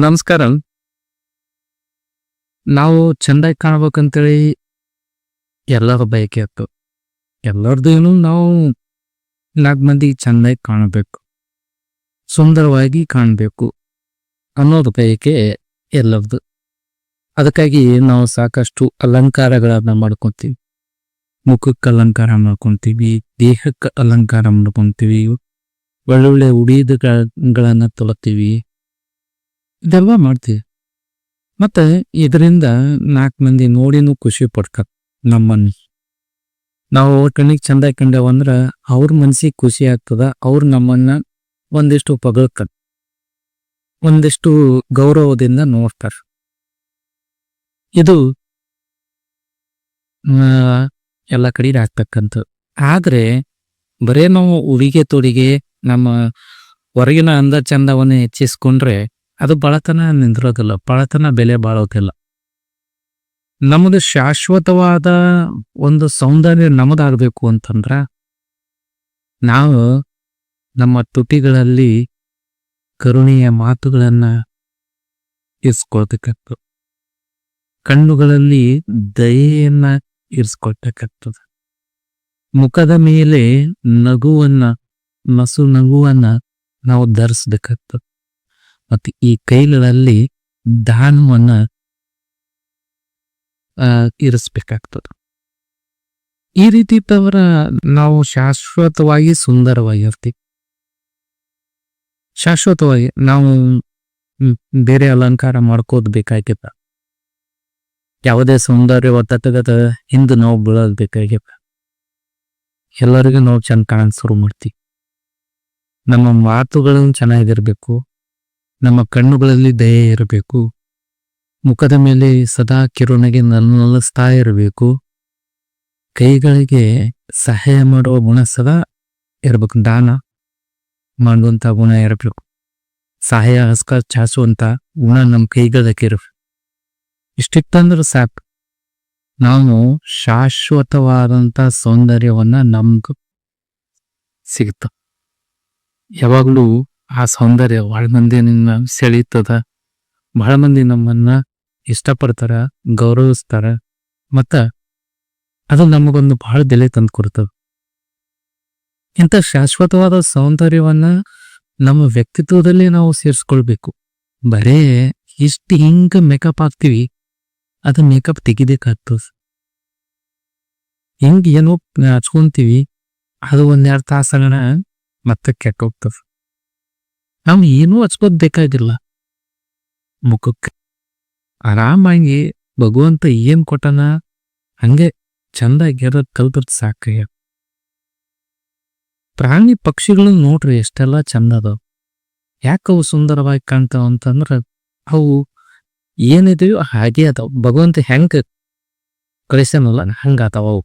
ನಮಸ್ಕಾರ. ನಾವು ಚೆಂದಾಗಿ ಕಾಣ್ಬೇಕಂತೇಳಿ ಎಲ್ಲರ ಬಯಕೆ ಇತ್ತು. ಎಲ್ಲರದ್ದು ಏನು ನಾವು ನಾಲ್ಕು ಮಂದಿ ಚೆಂದಾಗಿ ಕಾಣಬೇಕು. ಸುಂದರವಾಗಿ ಕಾಣಬೇಕು ಅನ್ನೋದು ಬಯಕೆ ಎಲ್ಲರದು ಅದಕ್ಕಾಗಿ ನಾವು ಸಾಕಷ್ಟು ಅಲಂಕಾರಗಳನ್ನ ಮಾಡ್ಕೊತೀವಿ. ಮುಖಕ್ಕೆ ಅಲಂಕಾರ ಮಾಡ್ಕೊತೀವಿ, ದೇಹಕ್ಕೆ ಅಲಂಕಾರ ಮಾಡ್ಕೊತೀವಿ, ಒಳ್ಳೊಳ್ಳೆ ಉಡಿದಗಳನ್ನ ತೊಳತೀವಿ. ಇದೆಲ್ಲ ಮಾಡ್ತೀವಿ ಮತ್ತೆ ಇದರಿಂದ ನಾಲ್ಕು ಮಂದಿ ನೋಡಿನೂ ಖುಷಿ ಪಡ್ಕ ನಮ್ಮನ್ನು ನಾವು ಕಣ್ಣಿಗೆ ಚಂದ ಕಂಡೇವಂದ್ರ ಅವ್ರ ಮನ್ಸಿಗೆ ಖುಷಿ ಆಗ್ತದ, ಅವ್ರು ನಮ್ಮನ್ನ ಒಂದಿಷ್ಟು ಪಗಳ್ಕ ಒಂದಿಷ್ಟು ಗೌರವದಿಂದ ನೋಡ್ತಾರೆ. ಇದು ಎಲ್ಲ ಕಡೆ ಆಗ್ತಕ್ಕಂಥ ಆದ್ರೆ, ಬರೇ ನಾವು ಉಡಿಗೆ ತೊಡಿಗೆ ನಮ್ಮ ಹೊರಗಿನ ಅಂದ ಚಂದವನ್ನ ಹೆಚ್ಚಿಸ್ಕೊಂಡ್ರೆ ಅದು ಬಡತನ ನಿಂತಿರೋದಿಲ್ಲ ಬಳತನ ಬೆಲೆ ಬಾಳೋದಿಲ್ಲ. ನಮ್ಮದು ಶಾಶ್ವತವಾದ ಒಂದು ಸೌಂದರ್ಯ ನಮ್ಮದಾಗಬೇಕು ಅಂತಂದ್ರ, ನಾವು ನಮ್ಮ ತುಟಿಗಳಲ್ಲಿ ಕರುಣೆಯ ಮಾತುಗಳನ್ನ ಇರಿಸ್ಕೊಳ್ತಕ್ಕದ್ದು. ಕಣ್ಣುಗಳಲ್ಲಿ ದಯೆಯನ್ನ ಇರಿಸ್ಕೊಳ್ತಕ್ಕಂಥದ್ದು ಮುಖದ ಮೇಲೆ ನಗುವನ್ನ ನಸು ನಗುವನ್ನ ನಾವು ಧರಿಸ್ಬೇಕಾಗ್ತದೆ ಮತ್ತೆ ಈ ಕೈಲಲ್ಲಿ ದಾನವನ್ನ ಇರಿಸ್ಬೇಕಾಗ್ತದೆ. ಈ ರೀತಿ ತವರ ನಾವು ಶಾಶ್ವತವಾಗಿ ಸುಂದರವಾಗಿರ್ತೀವಿ. ಶಾಶ್ವತವಾಗಿ ನಾವು ಬೇರೆ ಅಲಂಕಾರ ಮಾಡ್ಕೋದ್ ಬೇಕಾಗಿಲ್ಲ ಯಾವುದೇ ಸೌಂದರ್ಯ ಒತ್ತಗದ ಹಿಂದೆ ನಾವು ಬೀಳೋದ್ ಬೇಕಾಗಿಲ್ಲ ಎಲ್ಲರಿಗೂ ನಾವು ಚಂದ ಕಾಣ ಶುರು ಮಾಡ್ತೀವಿ. ನಮ್ಮ ಮಾತುಗಳು ಚೆನ್ನಾಗಿರ್ಬೇಕು. ನಮ್ಮ ಕಣ್ಣುಗಳಲ್ಲಿ ದಯೆ ಇರಬೇಕು. ಮುಖದ ಮೇಲೆ ಸದಾ ಕಿರುನಗೆ ನಲ್ಲಿಸ್ತಾ ಇರಬೇಕು. ಕೈಗಳಿಗೆ ಸಹಾಯ ಮಾಡುವ ಗುಣ ಸದಾ ಇರಬೇಕು. ದಾನ ಮಾಡುವಂತ ಗುಣ ಇರಬೇಕು. ಸಹಾಯ, ಹಸ್ಕ ಚಾಸುವಂಥ ಗುಣ ನಮ್ಮ ಕೈಗಳಕ್ಕೆ ಇರಬೇಕು. ಇಷ್ಟಿತ್ತಂದ್ರೆ ಸಾಕು. ನಾವು ಶಾಶ್ವತವಾದಂತ ಸೌಂದರ್ಯವನ್ನ ನಮ್ಗೆ ಸಿಗುತ್ತ. ಯಾವಾಗಲೂ ಆ ಸೌಂದರ್ಯ ಬಹಳ ಮಂದಿನ ಸೆಳೀತದ ಬಹಳ ಮಂದಿ ನಮ್ಮನ್ನ ಇಷ್ಟಪಡ್ತಾರ, ಗೌರವಿಸ್ತಾರ. ಮತ್ತ ಅದು ನಮಗೊಂದು ಬಹಳ ಬೆಲೆ ತಂದು ಕೊಡ್ತದ. ಇಂಥ ಶಾಶ್ವತವಾದ ಸೌಂದರ್ಯವನ್ನ ನಮ್ಮ ವ್ಯಕ್ತಿತ್ವದಲ್ಲಿ ನಾವು ಸೇರಿಸ್ಕೊಳ್ಬೇಕು. ಬರೇ ಇಷ್ಟು ಹಿಂಗ ಮೇಕಪ್ ಹಾಕ್ತಿವಿ, ಅದು ಮೇಕಪ್ ತೆಗಿಬೇಕಾಗ್ತದ. ಹೆಂಗ ಏನೋ ಹಚ್ಕೊಂತೀವಿ ಅದು ಒಂದೆರಡು ತಾಸಗಣ ಮತ್ತೆ ಕೆಟ್ಟೋಗ್ತದ. ನಾವು ಏನೂ ಹಚ್ಕೋದ್ ಬೇಕಾಗಿಲ್ಲ ಮುಖಕ್ಕೆ ಆರಾಮಾಗಿ ಭಗವಂತ ಏನು ಕೊಟ್ಟನ, ಹಂಗೆ ಚಂದಾಗಿರೋದ್ ಕಲ್ತದ್ ಸಾಕಯ್ಯ ಪ್ರಾಣಿ ಪಕ್ಷಿಗಳು ನೋಡ್ರಿ ಎಷ್ಟೆಲ್ಲ ಚಂದ ಅದಾವ. ಯಾಕೆ ಅವು ಸುಂದರವಾಗಿ ಕಾಣ್ತಾವ ಅಂತಂದ್ರ, ಅವು ಏನಿದೆಯೋ ಹಾಗೆ ಅದಾವ. ಭಗವಂತ ಹೆಂಗ ಕಳಿಸ್ಯಾನಲ್ಲ, ಹಂಗ ಅದಾವ ಅವು.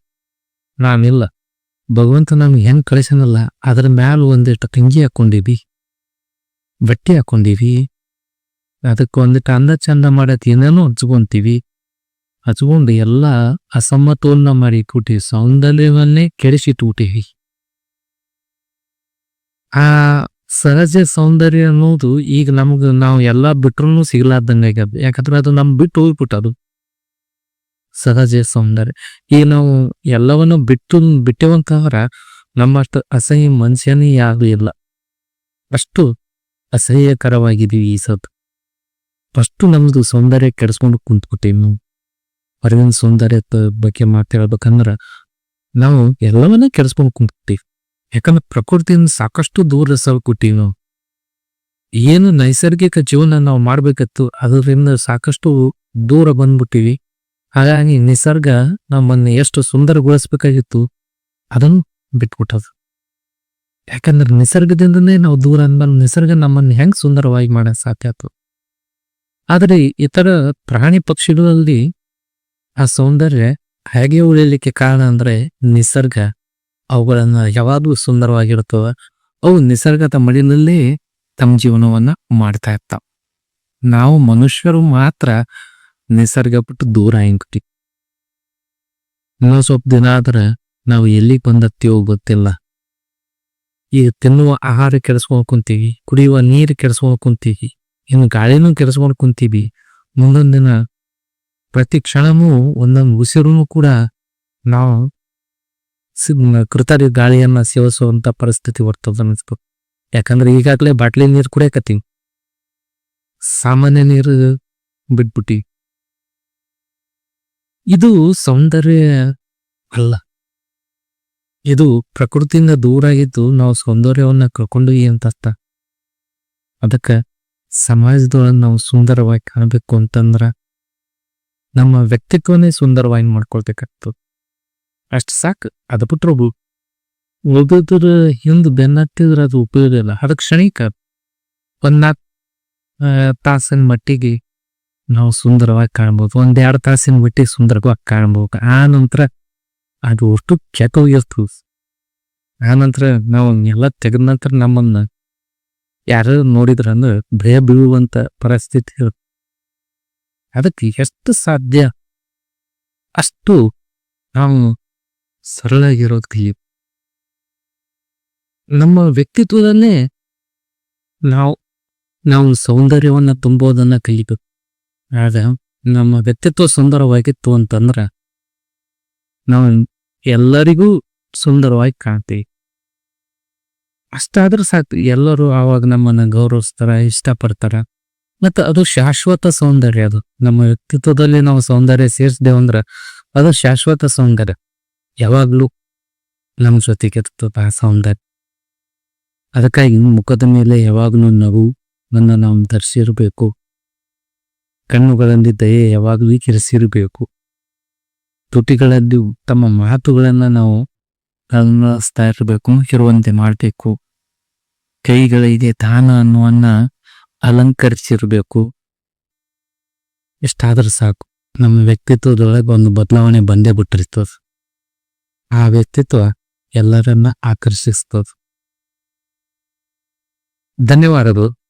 ನಾನಿಲ್ಲ. ಭಗವಂತ ನಮ್ಗೆ ಹೆಂಗ್ ಕಳಿಸ್ಯಾನಲ್ಲ, ಅದ್ರ ಮ್ಯಾಲ ಒಂದಿಷ್ಟು ಕಂಗಿ ಹಾಕೊಂಡಿವಿ ಬಟ್ಟೆ ಹಾಕೊಂಡಿವಿ ಅದಕ್ಕೆ ಒಂದಿಟ್ಟು ಅಂದ ಚಂದ ಮಾಡತ್ ಏನೇನೋ ಹಚ್ಕೊಂತೀವಿ ಹಚ್ಕೊಂಡು ಎಲ್ಲ ಅಸಮತೋಲನ ಮಾಡಿ ಕೂಟಿ ಸೌಂದರ್ಯವನ್ನೇ ಕೆಡಿಸಿಟ್ಬಿಟ್ಟಿವಿ ಆ ಸಹಜ ಸೌಂದರ್ಯ ಅನ್ನೋದು ಈಗ ನಮ್ಗೆ ನಾವು ಎಲ್ಲ ಬಿಟ್ರೂ ಸಿಗ್ಲಾರ್ದಂಗ ಆಗ್ಯದ ಯಾಕಂದ್ರೆ ಅದು ನಮ್ ಬಿಟ್ಟು ಹೋಗ್ಬಿಟ್ಟದು ಸಹಜ ಸೌಂದರ್ಯ ಈಗ ನಾವು ಎಲ್ಲವನ್ನು ಬಿಟ್ಟು ಬಿಟ್ಟೇವಂತಂದ್ರ ನಮ್ಮಷ್ಟು ಅಸಹ್ಯ ಮನುಷ್ಯನೇ ಯಾರು ಇಲ್ಲ ಅಷ್ಟು ಅಸಹ್ಯಕರವಾಗಿದೀವಿ ಈ ಸತ್. ಫಸ್ಟ್ ನಮ್ದು ಸೌಂದರ್ಯ ಕೆಡಿಸ್ಕೊಂಡು ಕುಂತ್ಬಿಟ್ಟೀವಿ ನಾವು ಹೊರಗಿನ ಸೌಂದರ್ಯದ ಬಗ್ಗೆ ಮಾತಾಡ್ಬೇಕಂದ್ರ ನಾವು ಎಲ್ಲವನ್ನ ಕೆಡಿಸ್ಕೊಂಡು ಕುಂತ್ಬಿಟ್ಟೀವಿ ಯಾಕಂದ್ರೆ ಪ್ರಕೃತಿಯಿಂದ ಸಾಕಷ್ಟು ದೂರ ಸಲ್ಕೊಟ್ಟಿವಿ ನಾವು ಏನು ನೈಸರ್ಗಿಕ ಜೀವನ ನಾವು ಮಾಡ್ಬೇಕತ್ತು ಅದರಿಂದ ಸಾಕಷ್ಟು ದೂರ ಬಂದ್ಬಿಟ್ಟಿವಿ. ಹಾಗಾಗಿ ನಿಸರ್ಗ ನಮ್ಮನ್ನು ಎಷ್ಟು ಸುಂದರಗೊಳಿಸ್ಬೇಕಾಗಿತ್ತು ಅದನ್ನು ಬಿಟ್ಬಿಟ್ಟದು. ಯಾಕಂದ್ರೆ ನಿಸರ್ಗದಿಂದನೇ ನಾವು ದೂರ ಅಂದ್ಮೇಲೆ ನಿಸರ್ಗ ನಮ್ಮನ್ನ ಹೆಂಗ್ ಸುಂದರವಾಗಿ ಮಾಡಕ್ ಸಾಧ್ಯ ಆಯ್ತು ಆದ್ರೆ ಇತರ ಪ್ರಾಣಿ ಪಕ್ಷಿಗಳಲ್ಲಿ ಆ ಸೌಂದರ್ಯ ಹೇಗೆ ಉಳಿಲಿಕ್ಕೆ ಕಾರಣ ಅಂದ್ರೆ ನಿಸರ್ಗ. ಅವುಗಳನ್ನ ಯಾವಾಗಲೂ ಸುಂದರವಾಗಿರುತ್ತವೆ ಅವು ನಿಸರ್ಗದ ಮಡಿಲಲ್ಲಿ ತಮ್ಮ ಜೀವನವನ್ನ ಮಾಡ್ತಾ ಇರ್ತಾವ. ನಾವು ಮನುಷ್ಯರು ಮಾತ್ರ ನಿಸರ್ಗ ಬಿಟ್ಟು ದೂರ ಹೆಂಗ್ಬಿಟ್ಟಿ ಇನ್ನೂ ಸ್ವಲ್ಪ ದಿನ ಆದ್ರೆ ನಾವು ಎಲ್ಲಿಗೆ ಬಂದತ್ತೀವೋ ಗೊತ್ತಿಲ್ಲ. ಈಗ ತಿನ್ನುವ ಆಹಾರ ಕೆಡಿಸ್ಕೊಂಡು ಕುಂತೀವಿ, ಕುಡಿಯುವ ನೀರು ಕೆಡಿಸ್ಕೊಂಡು ಕುಂತೀವಿ, ಇನ್ನು ಗಾಳಿನೂ ಕೆಡಿಸ್ಕೊಂಡು ಕುಂತೀವಿ. ಮುಂದೊಂದು ದಿನ ಪ್ರತಿ ಕ್ಷಣವೂ ಒಂದೊಂದು ಉಸಿರೂ ಕೂಡ ನಾವು ಕೃತರಿ ಗಾಳಿಯನ್ನ ಸೇವಿಸುವಂತ ಪರಿಸ್ಥಿತಿ ಬರ್ತದ ಅನಿಸ್ತು ಯಾಕಂದ್ರೆ ಈಗಾಗಲೇ ಬಾಟ್ಲಿ ನೀರು ಕುಡಿಯಕತ್ತೀವಿ. ಸಾಮಾನ್ಯ ನೀರು ಬಿಟ್ಬಿಟ್ಟಿ. ಇದು ಸೌಂದರ್ಯ ಅಲ್ಲ. ಇದು ಪ್ರಕೃತಿಯಿಂದ ದೂರ ಇದ್ದು ನಾವು ಸೌಂದರ್ಯವನ್ನ ಕಳ್ಕೊಂಡು ಅಂತ ಅರ್ಥ. ಅದಕ್ಕ ಸಮಾಜದೊಳಗೆ ನಾವು ಸುಂದರವಾಗಿ ಕಾಣಬೇಕು ಅಂತಂದ್ರೆ ನಮ್ಮ ವ್ಯಕ್ತಿತ್ವನೇ ಸುಂದರವಾಗಿ ಮಾಡ್ಕೊಳ್ಬೇಕಾಗ್ತದೆ. ಅಷ್ಟು ಸಾಕು, ಅದು ಬಿಟ್ರು ಉಳಿದ್ರ ಹಿಂದೆ ಬೆನ್ನತ್ತಿದ್ರೆ ಅದು ಉಪಯೋಗ ಇಲ್ಲ. ಅದು ಕ್ಷಣಿಕ ಒಂದು ನಾಲ್ಕು ತಾಸಿನ ಮಟ್ಟಿಗೆ ನಾವು ಸುಂದರವಾಗಿ ಕಾಣ್ಬೋದು. ಒಂದೆರಡು ತಾಸಿನ ಮಟ್ಟಿಗೆ ಸುಂದರವಾಗಿ ಕಾಣ್ಬೋದು. ಆ ನಂತರ ಅದು ಅಷ್ಟು ಕೆಟ್ಟೋಗಿರ್ತದೆ ಆ ನಂತರ ನಾವು ಎಲ್ಲ ತೆಗೆದ ನಂತರ ನಮ್ಮನ್ನು ಯಾರು ನೋಡಿದ್ರ ಅಂದ್ರೆ ಭಯ ಬೀಳುವಂತ ಪರಿಸ್ಥಿತಿ ಅದಕ್ಕೆ ಎಷ್ಟು ಸಾಧ್ಯ? ಅಷ್ಟು ನಾವು ಸರಳಾಗಿರೋದಕ್ಕೆ ನಮ್ಮ ವ್ಯಕ್ತಿತ್ವದಲ್ಲೇ ನಾವು ನಾವು ಸೌಂದರ್ಯವನ್ನ ತುಂಬೋದನ್ನ ಕಲಿಬೇಕು. ಆಗ ನಮ್ಮ ವ್ಯಕ್ತಿತ್ವ ಸುಂದರವಾಗಿತ್ತು ಅಂತಂದ್ರೆ ನಾವು ಎಲ್ಲರಿಗೂ ಸುಂದರವಾಗಿ ಕಾಣ್ತೀವಿ ಅಷ್ಟಾದ್ರೂ ಸಾಕು, ಎಲ್ಲರೂ ಆವಾಗ ನಮ್ಮನ್ನ ಗೌರವಿಸ್ತಾರ, ಇಷ್ಟಪಡ್ತಾರ. ಮತ್ತು ಅದು ಶಾಶ್ವತ ಸೌಂದರ್ಯ ಅದು. ನಮ್ಮ ವ್ಯಕ್ತಿತ್ವದಲ್ಲಿ ನಾವು ಸೌಂದರ್ಯ ಸೇರಿಸಿದೆವು ಅಂದ್ರ ಅದು ಶಾಶ್ವತ ಸೌಂದರ್ಯ. ಯಾವಾಗ್ಲೂ ನಮ್ಮ ಜೊತೆಗೆ ಆ ಸೌಂದರ್ಯ. ಅದಕ್ಕಾಗಿ ಮುಖದ ಮೇಲೆ ಯಾವಾಗಲೂ ನಗು, ನನ್ನ ನಾವು ಧರಿಸಿರ್ಬೇಕು. ಕಣ್ಣುಗಳಲ್ಲಿ ದಯೆ ಯಾವಾಗಲೂ ಕಿರಿಸಿರ್ಬೇಕು ತುಟಿಗಳಲ್ಲಿ ಉತ್ತಮ ಮಾತುಗಳನ್ನು ನಾವು ಕಲಿಸ್ತಾ ಇರಬೇಕು, ಇರುವಂತೆ ಮಾಡಬೇಕು. ಕೈಗಳಿಗೆ ದಾನ ಅನ್ನುವನ್ನ ಅಲಂಕರಿಸಿರಬೇಕು. ಎಷ್ಟಾದ್ರೂ ಸಾಕು. ನಮ್ಮ ವ್ಯಕ್ತಿತ್ವದೊಳಗೆ ಒಂದು ಬದಲಾವಣೆ ಬಂದೇ ಬಿಟ್ಟಿರ್ತದ. ಆ ವ್ಯಕ್ತಿತ್ವ ಎಲ್ಲರನ್ನ ಆಕರ್ಷಿಸ್ತದ. ಧನ್ಯವಾದಗಳು.